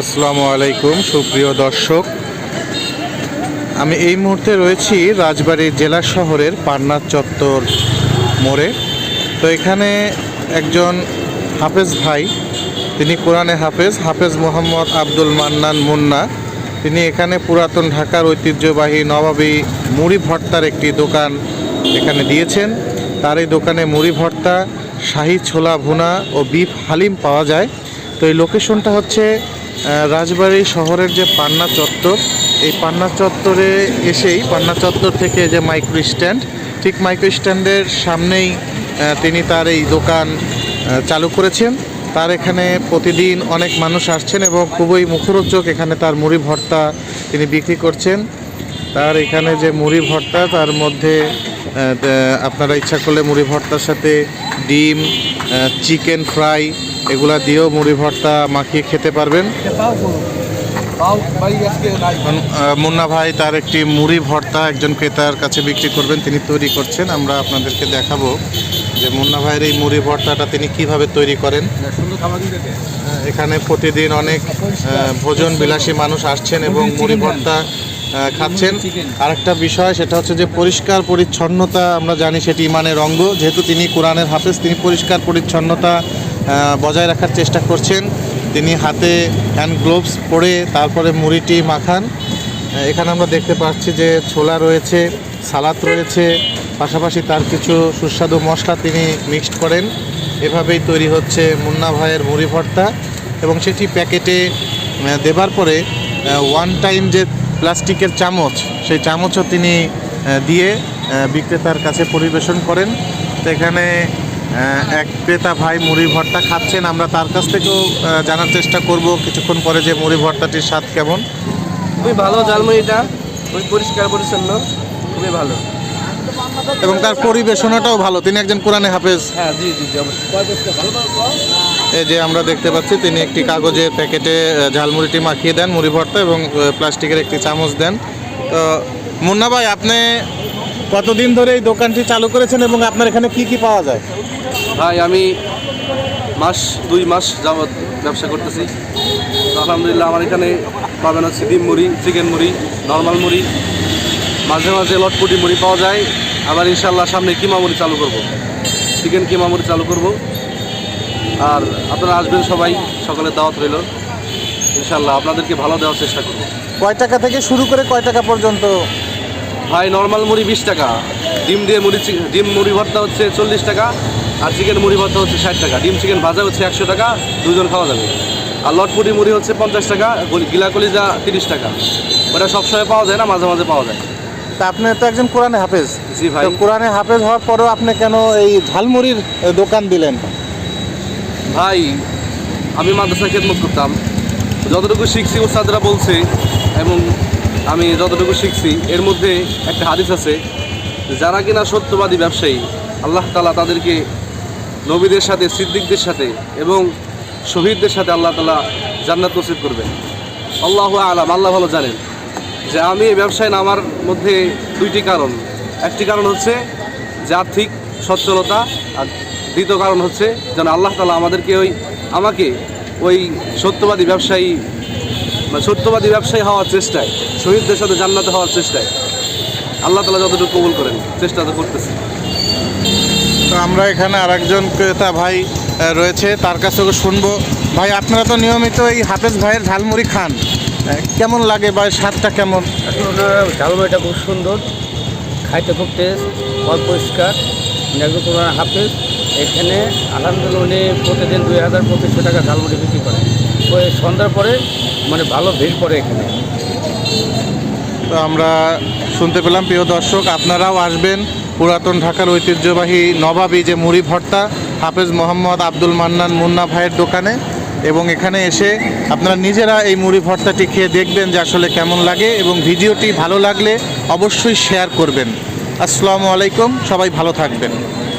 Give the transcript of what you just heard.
আসসালামু আলাইকুম, সুপ্রিয় দর্শক। আমি এই মুহূর্তে রয়েছি রাজবাড়ী জেলা শহরের পান্না চত্বর মোড়ে। তো এখানে একজন হাফেজ ভাই, তিনি কোরআনে হাফেজ হাফেজ মোহাম্মদ আব্দুল মান্নান মুন্না। তিনি এখানে পুরাতন ঢাকার ঐতিহ্যবাহী নবাবী মুড়ি ভর্তার একটি দোকান এখানে দিয়েছেন। তার এই দোকানে মুড়ি ভর্তা, শাহি ছোলা ভুনা ও বিফ হালিম পাওয়া যায়। তো এই লোকেশনটা হচ্ছে রাজবাড়ী শহরের যে পান্না চত্বর, এই পান্না চত্বরে এসেই, পান্না চত্বর থেকে যে মাইক্রো স্ট্যান্ড, ঠিক মাইক্রো স্ট্যান্ডের সামনেই তিনি তার এই দোকান চালু করেছেন। তার এখানে প্রতিদিন অনেক মানুষ আসছেন এবং খুবই মুখরোচক এখানে তার মুড়ি ভর্তা তিনি বিক্রি করছেন। তার এখানে যে মুড়ি ভর্তা, তার মধ্যে আপনারা ইচ্ছা করলে মুড়ি ভর্তার সাথে ডিম চিকেন ফ্রাই এগুলা দিয়েও মুড়ি ভর্তা মাখিয়ে খেতে পারবেন। মুন্না ভাই তার একটি মুড়ি ভর্তা একজন ক্রেতার কাছে বিক্রি করবেন, তিনি তৈরি করছেন। আমরা আপনাদেরকে দেখাবো যে মুন্না ভাইয়ের এই মুড়ি ভর্তাটা তিনি কীভাবে তৈরি করেন। এখানে প্রতিদিন অনেক ভোজন বিলাসী মানুষ আসছেন এবং মুড়ি ভর্তা খাচ্ছেন। আরেকটা বিষয়, সেটা হচ্ছে যে পরিষ্কার পরিচ্ছন্নতা, আমরা জানি সেটি ইমানের অঙ্গ। যেহেতু তিনি কোরআনের হাফেজ, তিনি পরিষ্কার পরিচ্ছন্নতা বজায় রাখার চেষ্টা করছেন। তিনি হাতে হ্যান্ড গ্লোভস পরে তারপরে মুড়িটি মাখান। এখানে আমরা দেখতে পাচ্ছি যে ছোলা রয়েছে, সালাদ রয়েছে, পাশাপাশি তার কিছু সুস্বাদু মশলা তিনি মিক্সড করেন। এভাবেই তৈরি হচ্ছে মুন্না ভাইয়ের মুড়ি ভর্তা এবং সেটি প্যাকেটে দেবার পরে ওয়ান টাইম যে প্লাস্টিকের চামচ, সেই চামচও তিনি দিয়ে বিক্রেতার কাছে পরিবেশন করেন। তো এখানে এক ক্রেতা ভাই মুড়ি ভর্তা খাচ্ছেন আমরা তার কাছ থেকেও জানার চেষ্টা করব কিছুক্ষণ পরে যে মুড়ি ভর্তাটির স্বাদ কেমন। খুবই ভালো ঝালমুড়িটা খুবই পরিষ্কার পরিচ্ছন্ন খুবই ভালো। এবং তার পরিবেশনাটাও ভালো তিনি একজন কোরআনে হাফেজ। হ্যাঁ জি জি জি অবশ্যই। এই যে আমরা দেখতে পাচ্ছি তিনি একটি কাগজের প্যাকেটে ঝালমুড়িটি মাখিয়ে দেন মুড়ি ভর্তা এবং প্লাস্টিকের একটি চামচ দেন। তো মুন্না ভাই আপনি কতদিন ধরে এই দোকানটি চালু করেছেন এবং আপনার এখানে কি কি পাওয়া যায়? ভাই, আমি মাস, দুই মাস যাবৎ ব্যবসা করতেছি। আলহামদুলিল্লাহ আমার এখানে পাবেন হচ্ছে ডিম মুড়ি, চিকেন মুড়ি নর্মাল মুড়ি। মাঝে মাঝে লটপুটি মুড়ি পাওয়া যায়। আবার ইনশাল্লাহ সামনে কিমা মুড়ি চালু করব। চিকেন কিমা মুড়ি চালু করব। আর আপনারা আসবেন সবাই সকালে দাওয়াত রইল। ইনশাল্লাহ আপনাদেরকে ভালো দেওয়ার চেষ্টা করব। কয় টাকা থেকে শুরু করে কয় টাকা পর্যন্ত ভাই নর্মাল মুড়ি বিশ টাকা। ডিম দিয়ে মুড়ি ডিম মুড়ি ভর্তা হচ্ছে চল্লিশ টাকা আর চিকেন মুড়ি ভর্তা হচ্ছে ষাট টাকা। ডিম চিকেন ভাজা হচ্ছে একশো টাকা দুজন খাওয়া যাবে। আর লটপুটি মুড়ি হচ্ছে পঞ্চাশ টাকা গিলা কলিজা তিরিশ টাকা। ওটা সবসময় পাওয়া যায় না মাঝে মাঝে পাওয়া যায়। তা আপনি তো একজন কোরআনে হাফেজ। জি ভাই। কোরআনে হাফেজ হওয়ার পরেও আপনি কেন এই ঝালমুড়ির দোকান দিলেন? ভাই আমি মাদ্রাসা খেদমত করতাম। যতটুকু শিখছি ওস্তাদরা বলছে এবং আমি যতটুকু শিখছি, এর মধ্যে একটা হাদিস আছে, যারা কিনা সত্যবাদী ব্যবসায়ী, আল্লাহ তালা তাদেরকে নবীদের সাথে, সিদ্দিকদের সাথে এবং শহীদদের সাথে আল্লাহ তালা জান্নাত নসিব করবেন। আল্লাহ আলাম, আল্লাহ ভালো জানেন যে আমি এই ব্যবসায় নামার মধ্যে দুইটি কারণ। একটি কারণ হচ্ছে যে আর্থিক সচ্ছলতা, আর দ্বিতীয় কারণ হচ্ছে যেন আল্লাহ তালা আমাদেরকে ওই, আমাকে ওই সত্যবাদী ব্যবসায়ী সত্যবাদী ব্যবসায়ী হওয়ার চেষ্টায় শহীদদের সাথে জান্নাতে হওয়ার চেষ্টায়। আল্লাহ তালা যতটুকু কবুল করেন চেষ্টা তো করতেছি। তো আমরা এখানে আরেকজন ক্রেতা ভাই রয়েছে তার কাছ থেকে শুনব। ভাই আপনারা তো নিয়মিত এই হাফেজ ভাইয়ের ঝালমুড়ি খান। কেমন লাগে বা স্বাদটা কেমন? ওনার ঝালমুড়িটা খুব সুন্দর খাইতে খুব টেস্ট পরিষ্কার। একদম কোনো হাফেজ। এখানে আলহামদুলিল্লাহ উনি প্রতিদিন দুই হাজার পঁচিশশো টাকা ঝালমুড়ি বিক্রি করে ওই সন্ধ্যার পরে মানে ভালো ভিড় পড়ে এখানে। তো আমরা শুনতে পেলাম, প্রিয় দর্শক, আপনারাও আসবেন পুরাতন ঢাকার ঐতিহ্যবাহী নবাবী যে মুড়ি ভর্তা, হাফেজ মোহাম্মদ আব্দুল মান্নান মুন্না ভাইয়ের দোকানে। এবং এখানে এসে আপনারা নিজেরা এই মুড়ি ভর্তাটি খেয়ে দেখবেন যে আসলে কেমন লাগে এবং ভিডিওটি ভালো লাগলে অবশ্যই শেয়ার করবেন। আসসালামু আলাইকুম, সবাই ভালো থাকবেন।